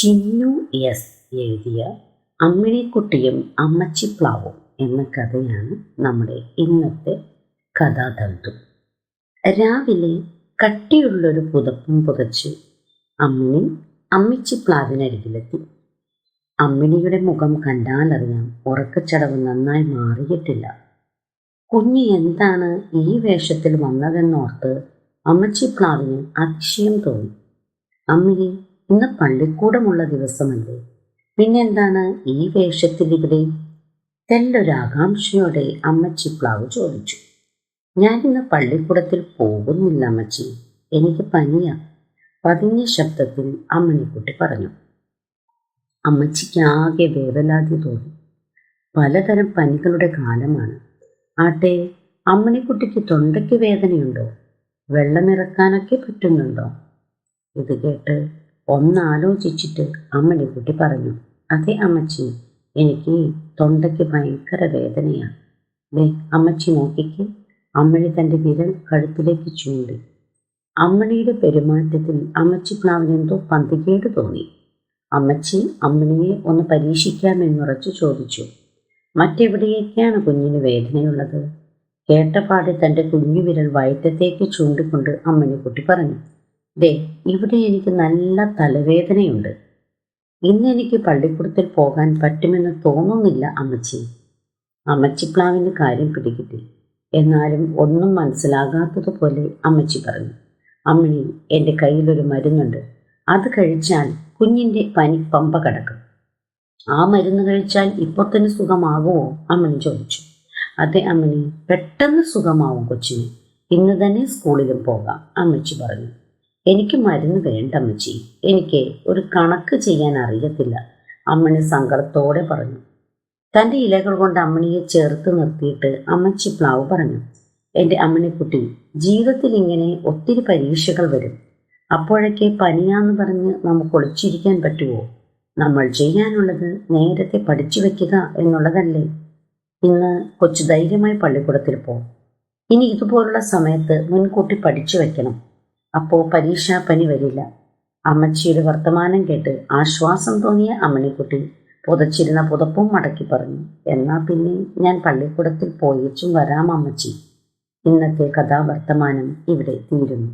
Chinnu S എഴുതിയ അമ്മിണിക്കുട്ടിയും അമ്മച്ചിപ്ലാവും എന്ന കഥയാണ് നമ്മുടെ ഇന്നത്തെ കഥാതന്തു. രാവിലെ കട്ടിയുള്ളൊരു പുതപ്പും പുതച്ച് അമ്മിണി അമ്മിച്ചിപ്ലാവിനരികിലെത്തി. അമ്മിണിയുടെ മുഖം കണ്ടാലറിയാം ഉറക്കച്ചടവ് നന്നായി മാറിയിട്ടില്ല. കുഞ്ഞ് എന്താണ് ഈ വേഷത്തിൽ വന്നതെന്നോർത്ത് അമ്മച്ചിപ്ലാവിന് അതിശയം തോന്നി. അമ്മിണി ഇന്ന് പള്ളിക്കൂടമുള്ള ദിവസമല്ലേ? പിന്നെന്താണ് ഈ വേഷത്തിൽ ഇവിടെ? തെല്ലൊരാകാംക്ഷയോടെ അമ്മച്ചി പ്ലാവ് ചോദിച്ചു. ഞാനിന്ന് പള്ളിക്കൂടത്തിൽ പോകുന്നില്ല അമ്മച്ചി. എനിക്ക് പനിയാ. പതിഞ്ഞ ശബ്ദത്തിൽ അമ്മണിക്കുട്ടി പറഞ്ഞു. അമ്മച്ചിക്ക് ആകെ വേവലാതി തോന്നി. പലതരം പനികളുടെ കാലമാണ്. ആട്ടെ അമ്മണിക്കുട്ടിക്ക് തൊണ്ടയ്ക്ക് വേദനയുണ്ടോ? വെള്ളമിറക്കാനൊക്കെ പറ്റുന്നുണ്ടോ? ഇത് കേട്ട് ഒന്നാലോചിച്ചിട്ട് അമ്മണിക്കുട്ടി പറഞ്ഞു അതെ അമ്മച്ചി എനിക്ക് തൊണ്ടയ്ക്ക് ഭയങ്കര വേദനയാണ് ദേ അമ്മച്ചി നോക്കിക്ക് അമ്മണി തന്റെ വിരൽ കഴുത്തിലേക്ക് ചൂണ്ടി. അമ്മണിയുടെ പെരുമാറ്റത്തിൽ അമ്മച്ചി പ്ലാവിനെന്തോ പന്തികേട് തോന്നി. അമ്മച്ചി അമ്മണിയെ ഒന്ന് പരീക്ഷിക്കാമെന്നുറച്ചു ചോദിച്ചു മറ്റെവിടെയൊക്കെയാണ് കുഞ്ഞിന് വേദനയുള്ളത്? കേട്ടപാടെ തന്റെ കുഞ്ഞു വിരൽ വയറ്റത്തേക്ക് ചൂണ്ടിക്കൊണ്ട് അമ്മണിക്കുട്ടി പറഞ്ഞു ദേ ഇവിടെ എനിക്ക് നല്ല തലവേദനയുണ്ട്. ഇന്ന് എനിക്ക് പള്ളിക്കൂടത്തിൽ പോകാൻ പറ്റുമെന്ന് തോന്നുന്നില്ല അമ്മച്ചി. അമ്മച്ചിപ്ലാവിന് കാര്യം പിടികിട്ടി. എന്നാലും ഒന്നും മനസ്സിലാകാത്തതുപോലെ അമ്മച്ചി പറഞ്ഞു. അമ്മിണി എന്റെ കയ്യിലൊരു മരുന്നുണ്ട്. അത് കഴിച്ചാൽ കുഞ്ഞിന്റെ പനി പമ്പ കടക്കും. ആ മരുന്ന് കഴിച്ചാൽ ഇപ്പോൾ തന്നെ സുഖമാകുമോ? അമ്മണി ചോദിച്ചു. അതെ അമ്മിണി പെട്ടെന്ന് സുഖമാവും കൊച്ചിന്. ഇന്ന് തന്നെ സ്കൂളിലും പോകാം അമ്മച്ചി പറഞ്ഞു. എനിക്ക് മരുന്ന് വേണ്ട അമ്മച്ചി. എനിക്ക് ഒരു കണക്ക് ചെയ്യാൻ അറിയത്തില്ല. അമ്മണി സങ്കടത്തോടെ പറഞ്ഞു. തന്റെ ഇലകൾ കൊണ്ട് അമ്മണിയെ ചേർത്ത് നിർത്തിയിട്ട് അമ്മച്ചി പ്ലാവ് പറഞ്ഞു. എന്റെ അമ്മണിക്കുട്ടി ജീവിതത്തിൽ ഇങ്ങനെ ഒത്തിരി പരീക്ഷകൾ വരും. അപ്പോഴൊക്കെ പനിയാന്ന് പറഞ്ഞ് നമുക്ക് ഒളിച്ചിരിക്കാൻ പറ്റുമോ നമ്മൾ ചെയ്യാനുള്ളത് നേരത്തെ പഠിച്ചു വെക്കുക എന്നുള്ളതല്ലേ? ഇന്ന് കൊച്ചു ധൈര്യമായി പള്ളിക്കൂടത്തിൽ പോകും ഇനി ഇതുപോലുള്ള സമയത്ത് മുൻകൂട്ടി പഠിച്ചു വെക്കണം. അപ്പോൾ പരീക്ഷാപ്പനി വരില്ല. അമ്മച്ചിയുടെ വർത്തമാനം കേട്ട് ആശ്വാസം തോന്നിയ അമ്മണിക്കുട്ടി പുതച്ചിരുന്ന പുതപ്പും മടക്കി പറഞ്ഞു എന്നാ പിന്നെ ഞാൻ പള്ളിക്കൂടത്തിൽ പോയിച്ചും വരാം അമ്മച്ചി. ഇന്നത്തെ കഥാവർത്തമാനം ഇവിടെ തീരുന്നു.